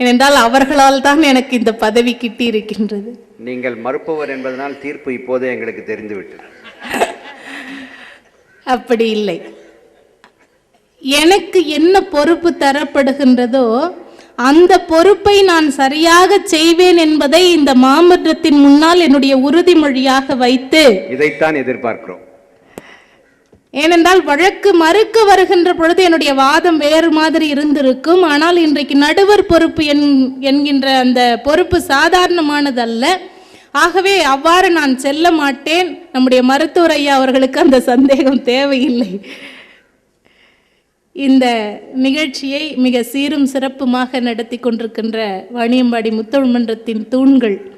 ஏனென்றால் அவர்களால் தான் எனக்கு இந்த பதவி கிட்டி இருக்கின்றது நீங்கள் மறுப்பவர் என்பதனால் தீர்ப்பு இப்போதே எங்களுக்கு தெரிந்துவிட்டது. அப்படி இல்லை. எனக்கு என்ன பொறுப்பு தரப்படுகின்றதோ அந்த பொறுப்பை நான் சரியாக செய்வேன் என்பதை இந்த மாமன்றத்தின் முன்னால் என்னுடைய உறுதிமொழியாக வைத்து இதைத்தான் எதிர்பார்க்கிறோம். ஏனென்றால் வழக்கு மறுக்க வருகின்ற பொழுது என்னுடைய வாதம் வேறு மாதிரி இருந்திருக்கும். ஆனால் இன்றைக்கு நடுவர் பொறுப்பு என்- என்கின்ற அந்த பொறுப்பு சாதாரணமானதல்ல. ஆகவே அவ்வாறு நான் செல்ல மாட்டேன். நம்முடைய மருத்துவர் ஐயா அவர்களுக்கு அந்த சந்தேகம் தேவையில்லை. இந்த நிகழ்ச்சியை மிக சீரும் சிறப்புமாக நடத்தி கொண்டிருக்கின்ற வாணியம்பாடி முத்தமிழ் மன்றத்தின் தூண்கள்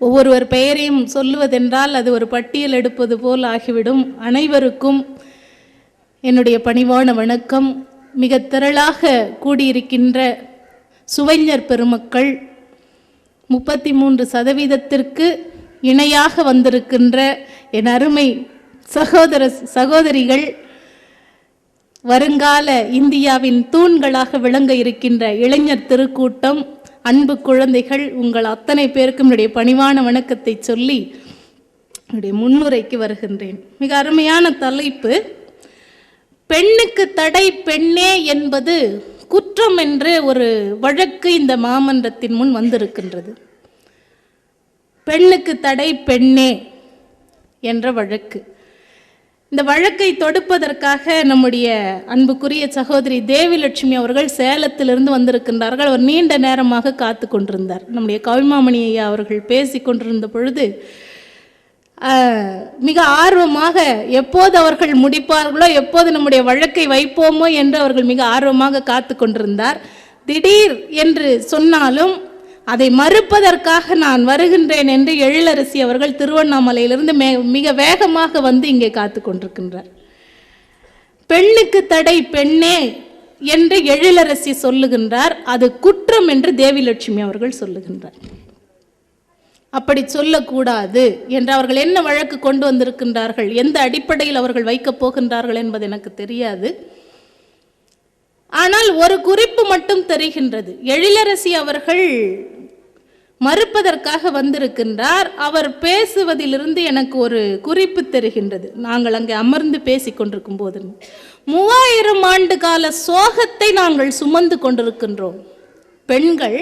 ஒவ்வொருவர் பெயரையும் சொல்லுவதென்றால் அது ஒரு பட்டியல் எடுப்பது போல் ஆகிவிடும். அனைவருக்கும் என்னுடைய பணிவான வணக்கம். மிக திரளாக கூடியிருக்கின்ற சுவைஞர் பெருமக்கள் முப்பத்தி மூன்று சதவீதத்திற்கு இணையாக வந்திருக்கின்ற என் அருமை சகோதர சகோதரிகள் வருங்கால இந்தியாவின் தூண்களாக விளங்க இருக்கின்ற இளைஞர் திருக்கூட்டம் அன்பு குழந்தைகள் உங்கள் அத்தனை பேருக்கும் என்னுடைய பணிவான வணக்கத்தை சொல்லி என்னுடைய முன்னுரைக்கு வருகின்றேன். மிக அருமையான தலைப்பு பெண்ணுக்கு தடை பெண்ணே என்பது குற்றம் என்று ஒரு வழக்கு இந்த மாமன்றத்தின் முன் வந்திருக்கின்றது. பெண்ணுக்கு தடை பெண்ணே என்ற வழக்கு. இந்த வழக்கை தொடுப்பதற்காக நம்முடைய அன்புக்குரிய சகோதரி தேவிலட்சுமி அவர்கள் சேலத்திலிருந்து வந்திருக்கின்றார்கள். அவர் நீண்ட நேரமாக காத்து கொண்டிருந்தார். நம்முடைய கவிமாமணி ஐயா அவர்கள் பேசி கொண்டிருந்த பொழுது மிக ஆர்வமாக எப்போது அவர்கள் முடிப்பார்களோ எப்போது நம்முடைய வழக்கை வைப்போமோ என்று அவர்கள் மிக ஆர்வமாக காத்து கொண்டிருந்தார். திடீர் என்று சொன்னாலும் அதை மறுப்பதற்காக நான் வருகின்றேன் என்று எழிலரசி அவர்கள் திருவண்ணாமலையிலிருந்து மே மிக வேகமாக வந்து இங்கே காத்து கொண்டிருக்கின்றார். பெண்ணுக்கு தடை பெண்ணே என்று எழிலரசி சொல்லுகின்றார். அது குற்றம் என்று தேவிலட்சுமி அவர்கள் சொல்லுகின்றார். அப்படி சொல்லக்கூடாது என்று அவர்கள் என்ன வழக்கு கொண்டு வந்திருக்கின்றார்கள்? எந்த அடிப்படையில் அவர்கள் வைக்கப் போகின்றார்கள் என்பது எனக்கு தெரியாது. ஆனால் ஒரு குறிப்பு மட்டும் தெரிகின்றது. எழிலரசி அவர்கள் மறுப்பதற்காக வந்திருக்கின்றார். அவர் பேசுவதிலிருந்து எனக்கு ஒரு குறிப்பு தெரிகின்றது. நாங்கள் அங்கே அமர்ந்து பேசி கொண்டிருக்கும் போது மூவாயிரம் ஆண்டு கால சோகத்தை நாங்கள் சுமந்து கொண்டிருக்கின்றோம். பெண்கள்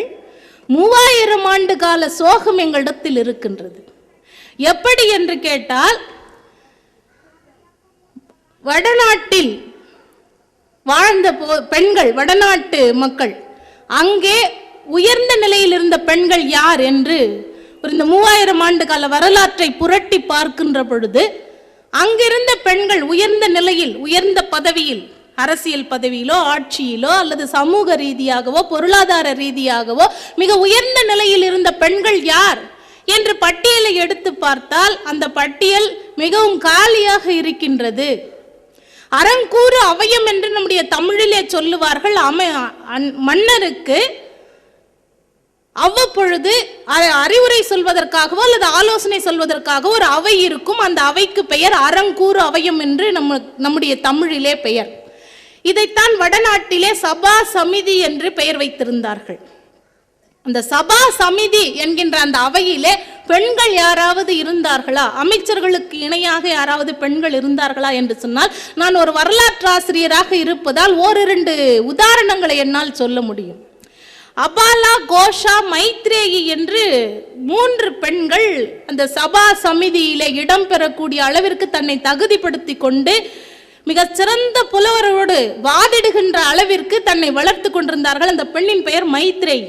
மூவாயிரம் ஆண்டு கால சோகம் எங்களிடத்தில் இருக்கின்றது. எப்படி என்று கேட்டால் வடநாட்டில் வாழ்ந்த போ பெண்கள் வடநாட்டு மக்கள் அங்கே உயர்ந்த நிலையில் இருந்த பெண்கள் யார் என்று ஒரு இந்த மூவாயிரம் ஆண்டு கால வரலாற்றை புரட்டி பார்க்கின்ற பொழுது அங்கிருந்த பெண்கள் உயர்ந்த நிலையில் உயர்ந்த பதவியில் அரசியல் பதவியிலோ ஆட்சியிலோ அல்லது சமூக ரீதியாகவோ பொருளாதார ரீதியாகவோ மிக உயர்ந்த நிலையில் இருந்த பெண்கள் யார் என்று பட்டியலை எடுத்து பார்த்தால் அந்த பட்டியல் மிகவும் காலியாக இருக்கின்றது. அறங்கூறு அவயம் என்று நம்முடைய தமிழிலே சொல்லுவார்கள். அமை மன்னருக்கு அவ்வப்பொழுது அறிவுரை சொல்வதற்காகவோ அல்லது ஆலோசனை சொல்வதற்காகவோ ஒரு அவை இருக்கும். அந்த அவைக்கு பெயர் அறங்கூறு அவையம் என்று நம்ம நம்முடைய தமிழிலே பெயர். இதைத்தான் வடநாட்டிலே சபா சமிதி என்று பெயர் வைத்திருந்தார்கள். அந்த சபா சமிதி என்கின்ற அந்த அவையிலே பெண்கள் யாராவது இருந்தார்களா? அமைச்சர்களுக்கு இணையாக யாராவது பெண்கள் இருந்தார்களா என்று சொன்னால் நான் ஒரு வரலாற்று ஆசிரியராக இருப்பதால் ஓரிரண்டு உதாரணங்களை என்னால் சொல்ல முடியும். அபாலா கோஷா மைத்ரேயி என்று மூன்று பெண்கள் அந்த சபா சமிதியிலே இடம்பெறக்கூடிய அளவிற்கு தன்னை தகுதிப்படுத்தி கொண்டு மிக சிறந்த புலவரோடு வாதிடுகின்ற அளவிற்கு தன்னை வளர்த்து கொண்டிருந்தார்கள். அந்த பெண்ணின் பெயர் மைத்ரேயி.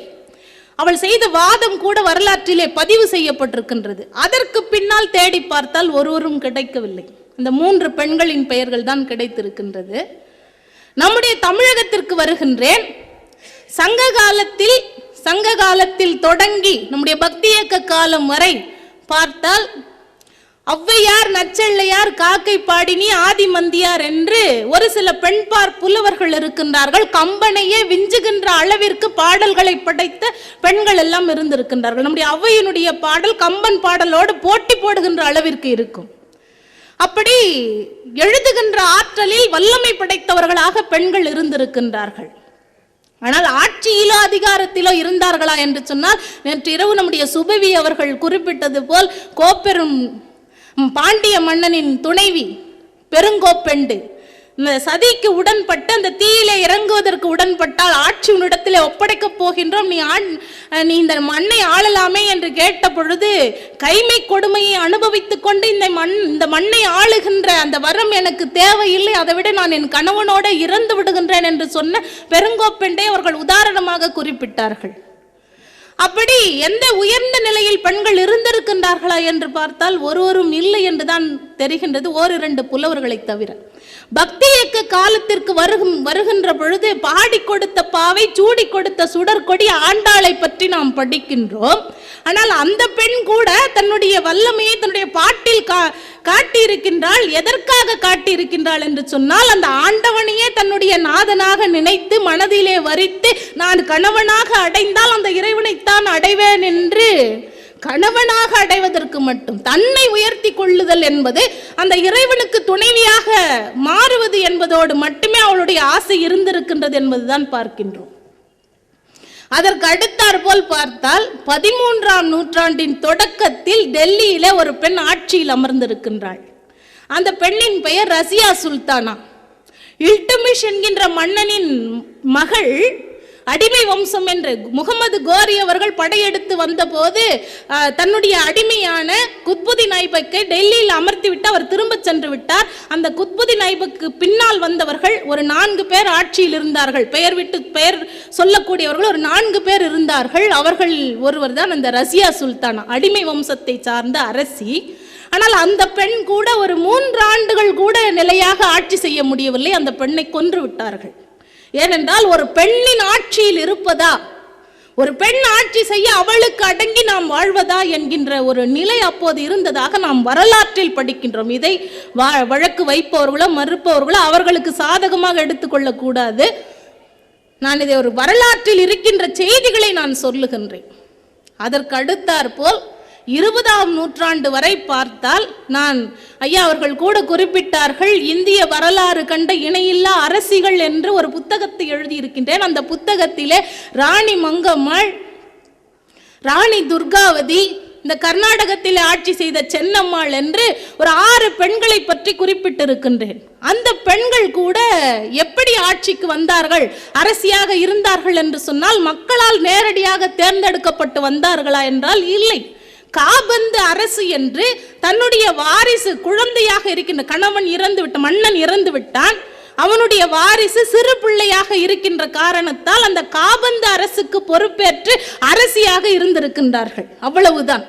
அவள் செய்த வாதம் கூட வரலாற்றிலே பதிவு செய்யப்பட்டிருக்கின்றது. அதற்கு பின்னால் தேடி பார்த்தால் ஒருவரும் கிடைக்கவில்லை. இந்த மூன்று பெண்களின் பெயர்கள் தான் கிடைத்திருக்கின்றது. நம்முடைய தமிழகத்திற்கு வருகின்றேன். சங்க காலத்தில் சங்க காலத்தில் தொடங்கி நம்முடைய பக்தி இயக்க காலம் வரை பார்த்தால் ஔவையார் நச்செள்ளையார் காக்கை பாடினி ஆதிமந்தியார் என்று ஒரு சில பெண்பார் புலவர்கள் இருக்கின்றார்கள். கம்பனையே விஞ்சுகின்ற அளவிற்கு பாடல்களை படைத்த பெண்கள் எல்லாம் இருந்திருக்கின்றார்கள். நம்முடைய ஔவையினுடைய பாடல் கம்பன் பாடலோடு போட்டி போடுகின்ற அளவிற்கு இருக்கும். அப்படி எழுதுகின்ற ஆற்றலில் வல்லமை படைத்தவர்களாக பெண்கள் இருந்திருக்கின்றார்கள். ஆனால் ஆட்சியிலோ அதிகாரத்திலோ இருந்தார்களா என்று சொன்னால் நேற்று இரவு நம்முடைய சுபவி அவர்கள் குறிப்பிட்டது போல் கோப்பெரும் பாண்டிய மன்னனின் துணைவி பெருங்கோப்பெண்டு சதிக்கு உடன்பட்டு அந்த தீயிலே இறங்குவதற்கு உடன்பட்டால் ஆட்சி உன்னிடத்தில் ஒப்படைக்கப் போகின்றோம். நீ ஆண் நீ இந்த மண்ணை ஆளலாமே என்று கேட்ட பொழுது கைமை கொடுமையை அனுபவித்துக் கொண்டு இந்த மண் இந்த மண்ணை ஆளுகின்ற அந்த வரம் எனக்கு தேவையில்லை. அதை விட நான் என் கணவனோட இறந்து விடுகின்றேன் என்று சொன்ன பெருங்கோப்பெண்டே அவர்கள் உதாரணமாக குறிப்பிட்டார்கள். அப்படி எந்த உயர்ந்த நிலையில் பெண்கள் இருந்திருக்கின்றார்களா என்று பார்த்தால் ஒருவரும் இல்லை என்றுதான் தெரிகின்றது. ஓரிரண்டு புலவர்களை தவிர. பக்தி இயக்க காலத்திற்கு வருகும் வருகின்ற பொழுது பாடி கொடுத்த பாவை சூடி கொடுத்த சுடற்கொடி ஆண்டாளை பற்றி நாம் படிக்கின்றோம். ஆனால் அந்த பெண் கூட தன்னுடைய வல்லமையை தன்னுடைய பாட்டில் கா காட்டியிருக்கின்றாள். எதற்காக காட்டியிருக்கின்றாள் என்று சொன்னால் அந்த ஆண்டவனையே தன்னுடைய நாதனாக நினைத்து மனதிலே வரித்து நான் கணவனாக அடைந்தால் அந்த இறைவனைத்தான் அடைவேன் என்று கணவனாக அடைவதற்கு மட்டும் தன்னை உயர்த்தி கொள்ளுதல் என்பது அந்த இறைவனுக்கு துணைவியாக மாறுவது என்பதோடு மட்டுமே அவளுடைய ஆசை இருந்திருக்கின்றது என்பதுதான் பார்க்கின்றோம். அதற்கு அடுத்தாற் போல் பார்த்தால் பதிமூன்றாம் நூற்றாண்டின் தொடக்கத்தில் டெல்லியிலே ஒரு பெண் ஆட்சியில் அமர்ந்திருக்கின்றாள். அந்த பெண்ணின் பெயர் ரசியா சுல்தானா. இல்டுமிஷ் என்கின்ற மன்னனின் மகள் அடிமை வம்சம் என்று முகமது கோரி அவர்கள் படையெடுத்து வந்தபோது தன்னுடைய அடிமையான குத்புதி நாய்பக்கை டெல்லியில் அமர்த்தி விட்டு அவர் திரும்ப சென்று விட்டார். அந்த குத்புதி நாய்புக்கு பின்னால் வந்தவர்கள் ஒரு நான்கு பேர் ஆட்சியில் இருந்தார்கள். பெயர் விட்டு பெயர் சொல்லக்கூடியவர்கள் ஒரு நான்கு பேர் இருந்தார்கள். அவர்கள் ஒருவர் தான் அந்த ரசியா சுல்தானா அடிமை வம்சத்தை சார்ந்த அரசி. ஆனால் அந்த பெண் கூட ஒரு மூன்று ஆண்டுகள் கூட நிலையாக ஆட்சி செய்ய முடியவில்லை. அந்த பெண்ணை கொன்று விட்டார்கள். ஏனென்றால் ஒரு பெண்ணின் ஆட்சியில் இருப்பதா? ஒரு பெண் ஆட்சி செய்ய அவளுக்கு அடங்கி நாம் வாழ்வதா என்கின்ற ஒரு நிலை அப்போது இருந்ததாக நாம் வரலாற்றில் படிக்கின்றோம். இதை வா- வழக்கு வைப்பவர்களோ மறுப்பவர்களோ அவர்களுக்கு சாதகமாக எடுத்துக்கொள்ளக்கூடாது நான் இதை ஒரு வரலாற்றில் இருக்கின்ற செய்திகளை நான் சொல்லுகின்றேன். அதற்கு அடுத்தாற்போல் இருபதாம் நூற்றாண்டு வரை பார்த்தால் நான் ஐயா அவர்கள் கூட குறிப்பிட்டார்கள் இந்திய வரலாறு கண்ட இணையில்லா அரசிகள் என்று ஒரு புத்தகத்தை எழுதியிருக்கின்றேன். அந்த புத்தகத்திலே ராணி மங்கம்மாள் ராணி துர்காவதி இந்த கர்நாடகத்தில் ஆட்சி செய்த சென்னம்மாள் என்று ஒரு ஆறு பெண்களை பற்றி குறிப்பிட்டிருக்கின்றேன். அந்த பெண்கள் கூட எப்படி ஆட்சிக்கு வந்தார்கள் அரசியாக இருந்தார்கள் என்று சொன்னால் மக்களால் நேரடியாக தேர்ந்தெடுக்கப்பட்டு வந்தார்களா என்றால் இல்லை. காபந்து அரசு என்று தன்னுடைய வாரிசு குழந்தையாக இருக்கின்ற கணவன் இறந்து விட்ட மன்னன் இறந்து விட்டான். அவனுடைய வாரிசு சிறு பிள்ளையாக இருக்கின்ற காரணத்தால் அந்த காபந்து அரசுக்கு பொறுப்பேற்று அரசியாக இருந்திருக்கின்றார்கள். அவ்வளவுதான்.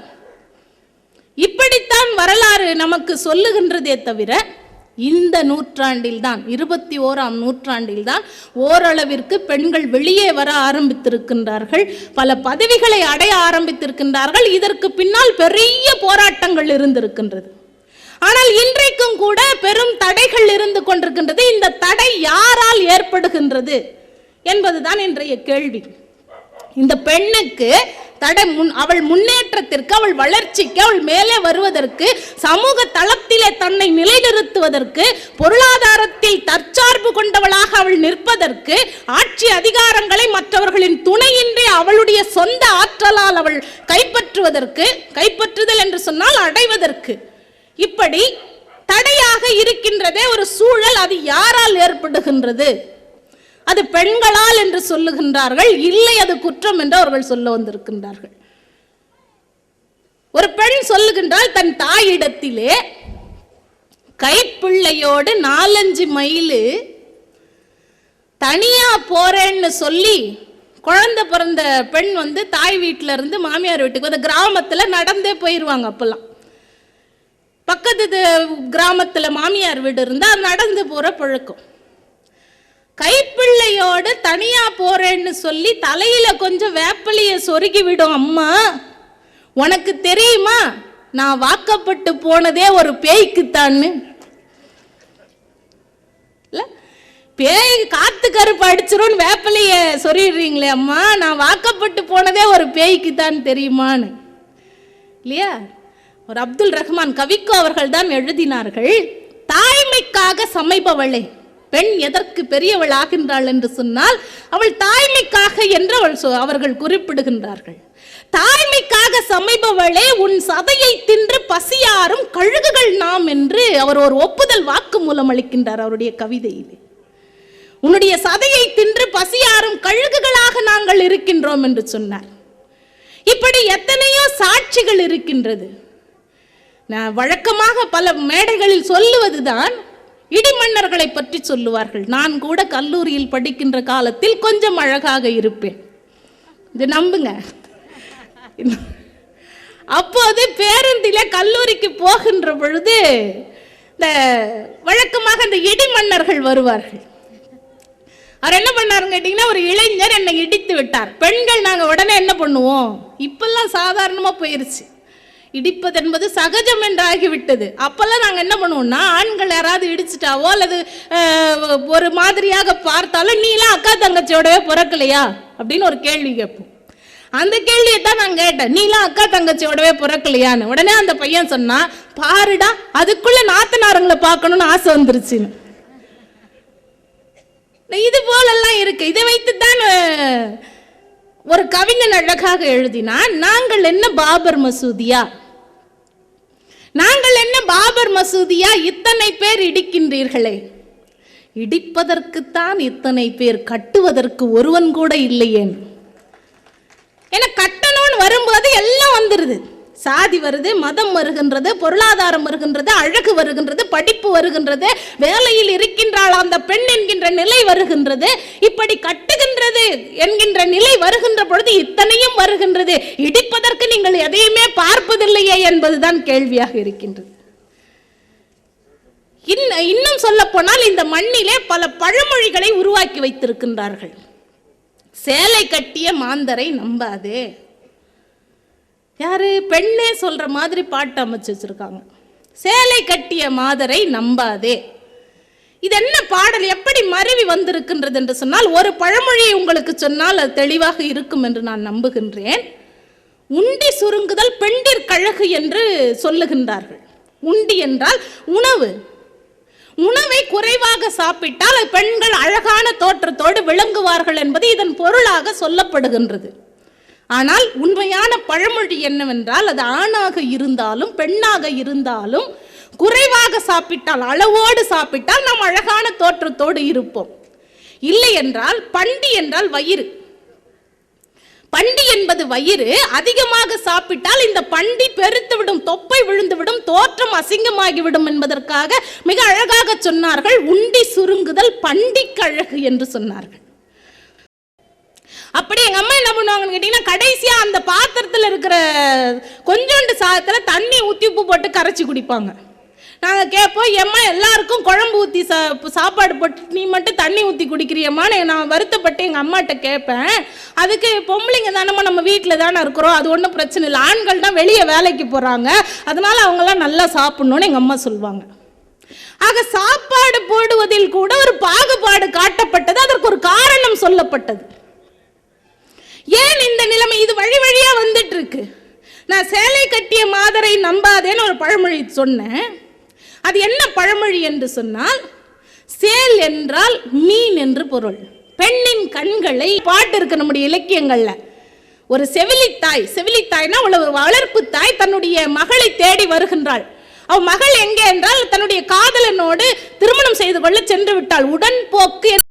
இப்படித்தான் வரலாறு நமக்கு சொல்லுகின்றதே தவிர இந்த நூற்றாண்டில் தான் இருபத்தி ஓராம் நூற்றாண்டில் தான் ஓரளவிற்கு பெண்கள் வெளியே வர ஆரம்பித்திருக்கின்றார்கள். பல பதவிகளை அடைய ஆரம்பித்திருக்கின்றார்கள். இதற்கு பின்னால் பெரிய போராட்டங்கள் இருந்திருக்கின்றது. ஆனால் இன்றைக்கும் கூட பெரும் தடைகள் இருந்து கொண்டிருக்கின்றது. இந்த தடை யாரால் ஏற்படுகின்றது என்பதுதான் இன்றைய கேள்வி. இந்த பெண்ணுக்கு தடை முன் அவள் முன்னேற்றத்திற்கு அவள் வளர்ச்சிக்கு அவள் மேலே வருவதற்கு சமூக தளத்திலே தன்னை நிலைநிறுத்துவதற்கு பொருளாதாரத்தில் தற்சார்பு கொண்டவளாக அவள் நிற்பதற்கு ஆட்சி அதிகாரங்களை மற்றவர்களின் துணையின்றி அவளுடைய சொந்த ஆற்றலால் அவள் கைப்பற்றுவதற்கு கைப்பற்றுதல் என்று சொன்னால் அடைவதற்கு. இப்படி தடையாக இருக்கின்றதே ஒரு சூழல் அது யாரால் ஏற்படுகின்றது? அது பெண்களால் என்று சொல்லுகின்றார்கள். இல்லை அது குற்றம் என்று அவர்கள் சொல்ல வந்திருக்கின்றார்கள். ஒரு பெண் சொல்லுகின்றால் தன் தாயிடத்திலே கைப்பிள்ளையோடு நாலஞ்சு மைலு தனியா போறேன்னு சொல்லி குழந்தை பிறந்த பெண் வந்து தாய் வீட்டில இருந்து மாமியார் வீட்டுக்கு அந்த கிராமத்துல நடந்தே போயிடுவாங்க அப்பெல்லாம். பக்கத்து து- கிராமத்துல மாமியார் வீடு இருந்தா நடந்து போற பழக்கம். கைப்பிள்ளையோடு தனியா போறேன்னு சொல்லி தலையில கொஞ்சம் வேப்பலைய சொருகி விடும் அம்மா. உனக்கு தெரியுமா? நான் வாக்கப்பட்டு போனதே ஒரு பேய்க்குத்தான்னு. பேய் காத்து கருப்பு அடிச்சிரும்னு வேப்பலைய சொல்லிடுறீங்களே அம்மா. நான் வாக்கப்பட்டு போனதே ஒரு பேய்க்கு தான் தெரியுமான்னு. இல்லையா? ஒரு அப்துல் ரஹ்மான் கவிக்கோ அவர்கள் தான் எழுதினார்கள் தாய்மைக்காக சமைப்பவளை பெண் எதற்கு பெரியவள் ஆகின்றாள் என்று சொன்னால் அவள் தாய்மைக்காக என்று அவள் சொ- அவர்கள் குறிப்பிடுகின்றார்கள். தாய்மைக்காக சமைபவளே உன் சதையை தின்று பசியாரும் கழுகுகள் நாம் என்று அவர் ஒரு ஒப்புதல் வாக்கு மூலம் அளிக்கின்றார் அவருடைய கவிதையிலே. உன்னுடைய சதையை தின்று பசியாரும் கழுகுகளாக நாங்கள் இருக்கின்றோம் என்று சொன்னார். இப்படி எத்தனையோ சாட்சிகள் இருக்கின்றது. நான் வழக்கமாக பல மேடைகளில் சொல்லுவதுதான் இடிமன்னர்களை பற்றி சொல்லுவார்கள். நான் கூட கல்லூரியில் படிக்கின்ற காலத்தில் கொஞ்சம் அழகாக இருப்பேன். இது நம்புங்க. அப்போது பேருந்தில கல்லூரிக்கு போகின்ற பொழுது இந்த வழக்கமாக இந்த இடிமன்னர்கள் வருவார்கள். அவர் என்ன பண்ணாருன்னு கேட்டிங்கன்னா ஒரு இளைஞர் என்னை இடித்து விட்டார். பெண்கள் நாங்கள் உடனே என்ன பண்ணுவோம்? இப்பெல்லாம் சாதாரணமாக போயிருச்சு. இடிப்பதென்பது சகஜம் என்றாகிவிட்டது. அப்போல்லாம் நாங்கள் என்ன பண்ணுவோம்னா ஆண்கள் யாராவது இடிச்சிட்டாவோ அல்லது ஒரு மாதிரியாக பார்த்தாலும் நீலாம் அக்கா தங்கச்சியோடவே பிறக்கலையா? அப்படின்னு ஒரு கேள்வி கேட்போம். அந்த கேள்வியை தான் நான் கேட்டேன். நீலாம் அக்கா தங்கச்சியோடவே பிறக்கலையான்னு? உடனே அந்த பையன் சொன்னா பாருடா அதுக்குள்ள நாத்தனாரங்களை பார்க்கணும்னு ஆசை வந்துருச்சுன்னு. இது போலெல்லாம் இருக்கு. இதை வைத்து தான் ஒரு கவிஞன் அழகாக எழுதினான் நாங்கள் என்ன பாபர் மசூதியா? நாங்கள் என்ன பாபர் மசூதியா? இத்தனை பேர் இடிக்கின்றீர்களே. இடிப்பதற்குத்தான் இத்தனை பேர் கட்டுவதற்கு ஒருவன் கூட இல்லையேன். ஏன்னா கட்டணும்னு வரும்போது எல்லாம் வந்துருது. சாதி வருது மதம் வருகின்றது பொருளாதாரம் வருகின்றது அழகு வருகின்றது படிப்பு வருகின்றது வேலையில் இருக்கின்றாள் அந்த பெண் என்கின்ற நிலை வருகின்றது இப்படி கட்டுகின்றது என்கின்ற நிலை வருகின்ற பொழுது இத்தனையும் வருகின்றது. இடிப்பதற்கு நீங்கள் எதையுமே பார்ப்பதில்லையே என்பதுதான் கேள்வியாக இருக்கின்றது. இன்னும் சொல்ல போனால் இந்த மண்ணிலே பல பழமொழிகளை உருவாக்கி வைத்திருக்கின்றார்கள். சேலை கட்டிய மாந்தரை நம்பாதே. யார்? பெண்ணே சொல்கிற மாதிரி பாட்டு அமைச்சு வச்சிருக்காங்க. சேலை கட்டிய மாதரை நம்பாதே. இது என்ன பாடல்? எப்படி மருவி வந்திருக்கின்றது என்று சொன்னால் ஒரு பழமொழியை உங்களுக்கு சொன்னால் அது தெளிவாக இருக்கும் என்று நான் நம்புகின்றேன். உண்டி சுருங்குதல் பெண்டிற் கழகு என்று சொல்லுகின்றார்கள். உண்டி என்றால் உணவு. உணவை குறைவாக சாப்பிட்டால் அது பெண்கள் அழகான தோற்றத்தோடு விளங்குவார்கள் என்பது இதன் பொருளாக சொல்லப்படுகின்றது. ஆனால் உண்மையான பழமொழி என்னவென்றால் அது ஆணாக இருந்தாலும் பெண்ணாக இருந்தாலும் குறைவாக சாப்பிட்டால் அளவோடு சாப்பிட்டால் நாம் அழகான தோற்றத்தோடு இருப்போம். இல்லை என்றால் பண்டி என்றால் வயிறு. பண்டி என்பது வயிறு. அதிகமாக சாப்பிட்டால் இந்த பண்டி பெருத்துவிடும் தொப்பை விழுந்துவிடும் தோற்றம் அசிங்கமாகிவிடும் என்பதற்காக மிக அழகாக சொன்னார்கள். உண்டி சுருங்குதல் பண்டிக் அழகு என்று சொன்னார்கள். அப்படி எங்க அம்மா என்ன பண்ணுவாங்கன்னு கேட்டீங்கன்னா கடைசியா அந்த பாத்திரத்துல இருக்கிற கொஞ்சோண்டு சாதத்துல தண்ணி ஊத்தி உப்பு போட்டு கரைச்சி குடிப்பாங்க. நாங்க கேட்போம் எம்மா எல்லாருக்கும் குழம்பு ஊத்தி சா சாப்பாடு போட்டு நீ மட்டும் தண்ணி ஊத்தி குடிக்கிறியம்மான்னு நான் வருத்தப்பட்டு எங்க அம்மாட்ட கேட்பேன் அதுக்கு பொம்பளைங்க தானம்மா நம்ம வீட்டில் தானே இருக்கிறோம் அது ஒன்றும் பிரச்சனை இல்லை. ஆண்கள் தான் வெளியே வேலைக்கு போறாங்க அதனால அவங்கெல்லாம் நல்லா சாப்பிடணும்னு எங்க அம்மா சொல்லுவாங்க. ஆக சாப்பாடு போடுவதில் கூட ஒரு பாகுபாடு காட்டப்பட்டது அதற்கு ஒரு காரணம் சொல்லப்பட்டது. ஏன் இந்த நிலைமை? இது வழி வழியா வந்துட்டு இருக்கு நான் சேலை கட்டிய மாதரை நம்பாதேன்னு ஒரு பழமொழி சொன்னேன். அது என்ன பழமொழி என்று சொன்னால் சேல் என்றால் மீன் என்று பொருள். பெண்ணின் கண்களை பாட்டு இருக்கு நம்முடைய இலக்கியங்கள்ல. ஒரு செவிலித்தாய் செவிலித்தாய்னா அவள் ஒரு வளர்ப்பு தாய் தன்னுடைய மகளை தேடி வருகின்றாள். அவ மகள் எங்கே என்றால் தன்னுடைய காதலனோடு திருமணம் செய்து கொள்ள சென்று விட்டாள். உடன்போக்கு